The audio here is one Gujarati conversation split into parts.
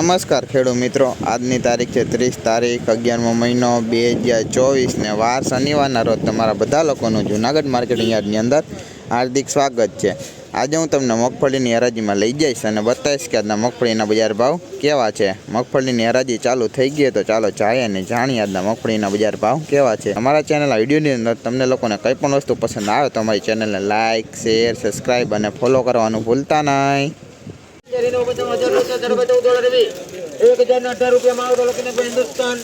નમસ્કાર ખેડૂત મિત્રો. આજની તારીખ છે ત્રીસ તારીખ, અગિયારમો મહિનો, બે હજાર ચોવીસને વાર શનિવારના રોજ તમારા બધા લોકોનું જૂનાગઢ માર્કેટિંગ યાર્ડની અંદર હાર્દિક સ્વાગત છે. આજે હું તમને મગફળીની હરાજીમાં લઈ જઈશ અને બતાવીશ કે આજના મગફળીના બજાર ભાવ કેવા છે. મગફળીની હરાજી ચાલુ થઈ ગઈ તો ચાલો જાય અને જાણીએ આજના મગફળીના બજાર ભાવ કેવા છે. અમારા ચેનલ વિડીયોની અંદર તમને લોકોને કંઈ પણ વસ્તુ પસંદ આવે તો અમારી ચેનલને લાઇક શેર, સબસ્ક્રાઈબ અને ફોલો કરવાનું ભૂલતા નહીં. શેરીનો હજાર રૂપિયા દર ચૌદ ડોલર એવી એક હજાર અઢાર રૂપિયામાં આવતો લખીને હિન્દુસ્તાન.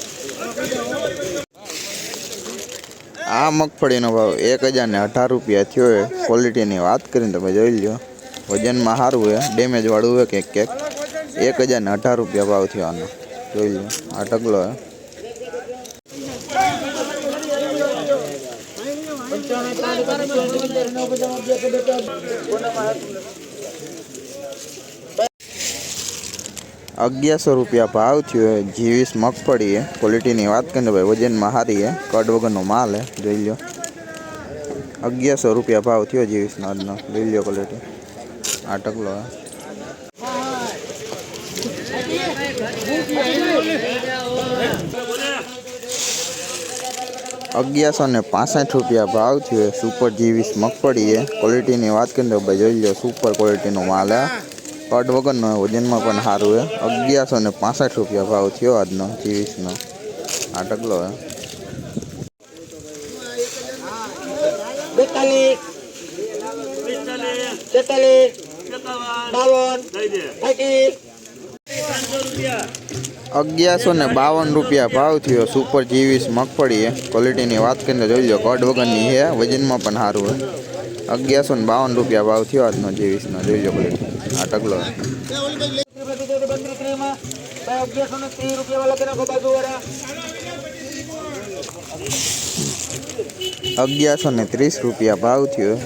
આ મગફળીનો ભાવ એક હજાર ને અઢાર રૂપિયા થયો હોય ક્વોલિટીની વાત કરીને તમે જોઈ લો વજનમાં સારું હોય ડેમેજ વાળું છે કેક કેક એક હજાર ને અઢાર રૂપિયા ભાવ થયો આનો. જોઈ લો આ ટકલો છે. પંચાવન ત્રણ પાંચ છ હજાર નવ પચાસ અગિયાર બેટા કોનામાં અગિયારસો રૂપિયા ભાવ થયો હે જીવીસ મગફળી હે ક્વોલિટીની વાત કરીને ભાઈ વજનમાં સારી હે કડ વગરનો માલ હે, જોઈ લો અગિયારસો રૂપિયા ભાવ થયો જીવીસનો આજનો. જોઈ લો ક્વોલિટી આ ટકલો હે. અગિયારસો ને પાસઠ રૂપિયા ભાવ થયો સુપર જીવીસ મગફળી હે ક્વોલિટીની વાત કરીને ભાઈ, જોઈ લો સુપર ક્વોલિટીનો માલ છે કટ વગરનો છે, વજનમાં પણ સારું છે અગિયારસો ને પાસઠ રૂપિયા ભાવ થયો આજનો જીવીસનો આ ટકલો છે બેતાલીસ તેતાલીસ બાવન એકી અગિયારસો ને બાવન રૂપિયા ભાવ થયો. સુપર જીવીસ મગફળી છે ક્વોલિટીની વાત કરીને જોઈ લો કટ વગરની છે વજનમાં પણ સારું છે અગિયારસો ને બાવન રૂપિયા ભાવ થયો આજનો જીવીસનો જોઈ લો ક્વોલિટી આ ટકલો છે બત્રીસ ત્રીસમાં ભાઈ અગિયારસો ને ત્રીસ રૂપિયા વાળા કે નાખો બાજુ વાળા અગિયારસો ને ત્રીસ રૂપિયા ભાવ થયો.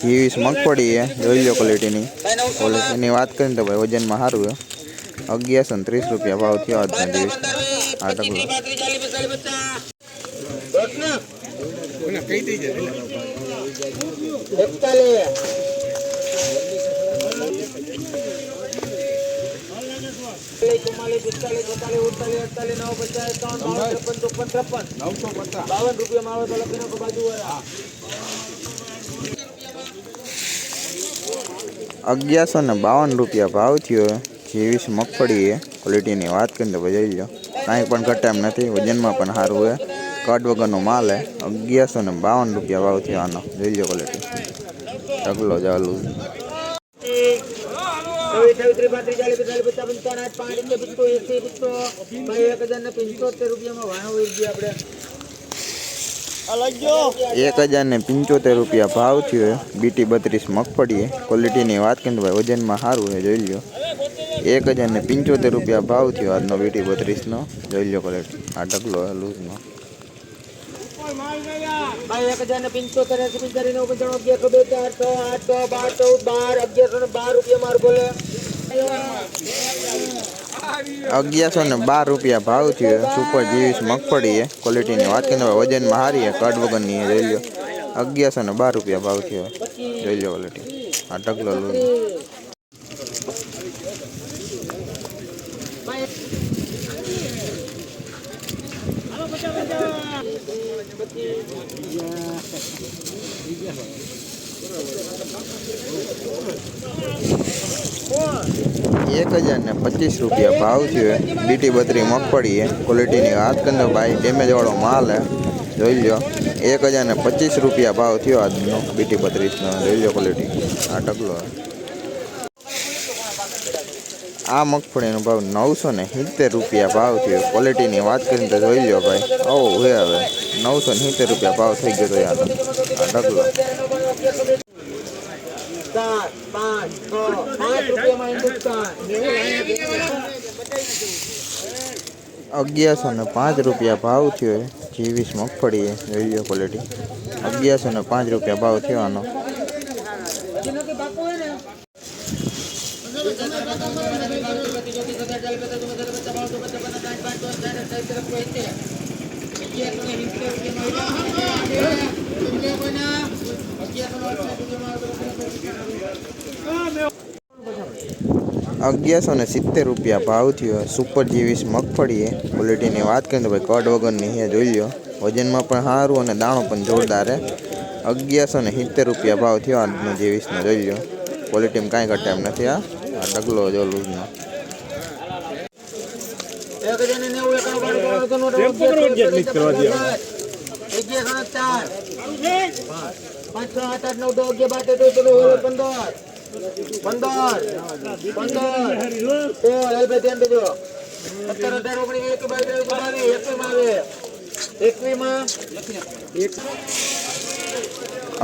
જીવીસ મગફળી છે જોઈ લો ક્વોલિટીની ક્વોલિટીની વાત કરીને તો ભાઈ વજનમાં સારું છે. અગિયારસો ને ત્રીસ રૂપિયા ભાવ થયો આજનો જીવીસ આ ટકલો પાંત્રીસ ચાલીસ પિસ્તાલીસ પચાસ દસ ને એકતાલીસ ચુમ્માલીસ પિસ્તાલીસ છેતાલીસ ઉડતાલીસ અડતાલીસ નવ પચાસ એકાવન બાવન ત્રેપન ચોપન ત્રેપન બાવન રૂપિયામાં આવે તો લખી નાખો બાજુ વાળા અગિયારસો ને બાવન રૂપિયા ભાવ થયો જીવીસ મગફળી છે ક્વોલિટીની વાત કરીને તો જોઈ લો કાંઈ પણ ઘટે એમ નથી, વજનમાં પણ સારું છે કટ વગરનો માલ છે અગિયારસો ને બાવન રૂપિયા ભાવ થયો આનો જોઈ લો ક્વોલિટી ઢગલો ચાલુ ચોવીસ અઠ્યાવીસ ત્રીસ પાંત્રીસ ચાલીસ પિસ્તાલીસ પચાસ પંચાવન આઠ પાંચ એટલે પિસ્તો એસી પિસ્તો ભાઈ એક હજાર ને પંચોતેર રૂપિયામાં વાહ વહી ગયા આપણે એક હજાર ને પંચોતેર રૂપિયા ભાવ થયો બીટી બત્રીસ મગફળી છે ક્વોલિટીની વાત કરીને તો ભાઈ વજનમાં સારું છે જોઈ લો એક હજાર ને પંચોતેર રૂપિયા ભાવ થયો આજનો બીટી બત્રીસનો જોઈ લો ક્વોલિટી આ ઢગલો છે લૂઝનો ભાઈ, એક હજાર ને પંચોતેર, એસી પિસ્તાલીસ નવ પંચાણું, અગિયારસો આઠ બાર, ચૌદ, બાર, અગિયારસો ને બાર રૂપિયા માર બોલે. અગિયારસો બાર રૂપિયા ભાવ થયો. સુપર જીવીસ મગફળી એ ક્વોલિટીની વાત કરીને વજનમાં છે. કટ વગરની રેલ્યો. અગિયારસો ને બાર રૂપિયા ભાવ થયો. રેલ્યો ક્વોલિટી આ ઢગલો એક હજાર ને પચીસ રૂપિયા ભાવ થયો બીટી બત્રી મગફળી ક્વોલિટીની વાત કરીને ભાઈ ડેમેજ વાળો માલ હે જોઈ લો એક હજાર ને પચીસ રૂપિયા ભાવ થયો આજનો બીટી બત્રીસનો. જોઈ લો ક્વોલિટી આ ટકલો છે. આ મગફળીનો ભાવ નવસો ને સિત્તેર રૂપિયા ભાવ થયો. ક્વોલિટીની વાત કરીને તો જોઈ લો ભાઈ. ઓ હવે હવે નવસો ને સિત્તેર રૂપિયા ભાવ થઈ ગયો તો યાર. આ ડગલો અગિયારસો ને પાંચ રૂપિયા ભાવ થયો જીવીસ મગફળી જોઈ લો ક્વોલિટી અગિયારસો ને પાંચ રૂપિયા ભાવ થયો આનો. અગિયારસો ને સિત્તેર રૂપિયા ભાવ થયો. સુપર જીવીસ મગફળી એ ક્વોલિટીની વાત કરીએ તો ભાઈ કડ વગરની છે જોઈ લો વજનમાં પણ સારું અને દાણો પણ જોરદાર હે. અગિયારસો ને સિત્તેર રૂપિયા ભાવ થયો આજનો જીવીસનો, જોઈ લો ક્વોલિટીમાં કાંઈ ઘટે એમ નથી આ ડગલો જો લૂઝનો એક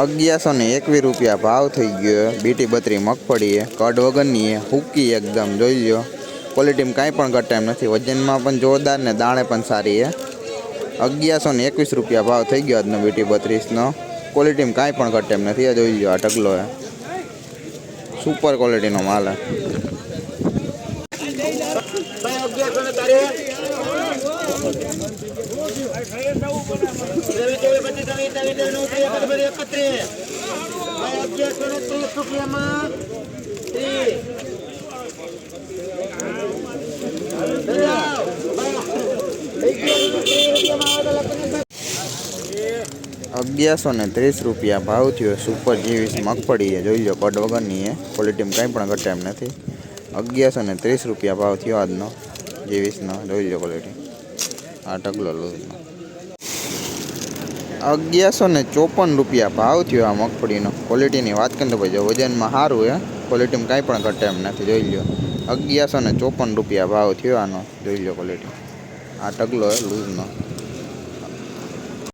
અગિયારસો ને એકવીસ રૂપિયા ભાવ થઈ ગયો. બીટી બત્રી મગફળી એ કડ વગરની એ હુકી એકદમ જોઈ લો ક્વોલિટીમાં કાંઈ પણ ઘટ એમ નથી. વજનમાં પણ જોરદાર ને દાણે પણ સારી છે અગિયારસો ને એકવીસ રૂપિયા ભાવ થઈ ગયો આજનો બીટી બત્રીસનો. ક્વોલિટીમાં કાંઈ પણ ઘટ એમ નથી. જોઈ લો આ ટગલો સુપર ક્વોલિટીનો માલ અગિયારસો ને ત્રીસ રૂપિયા ભાવ થયો. સુપર જીવીસ મગફળી જોઈ લો કડ વગરની એ. ક્વોલિટીમાં કંઈ પણ ઘટે એમ નથી. અગિયારસો ને ત્રીસ રૂપિયા ભાવ થયો આજનો જેવીસનો જોઈ લો ક્વોલિટી આ ટગલો લૂઝનો અગિયારસો ને ચોપન રૂપિયા ભાવ થયો આ મગફળીનો. ક્વોલિટીની વાત કરીએ તો ભાઈ જો વજનમાં સારું હે ક્વોલિટીમાં કાંઈ પણ ઘટે એમ નથી, જોઈ લો. અગિયારસો ને ચોપન રૂપિયા ભાવ થયો આનો, જોઈ લો ક્વોલિટી આ ટગલો છે લૂઝનો.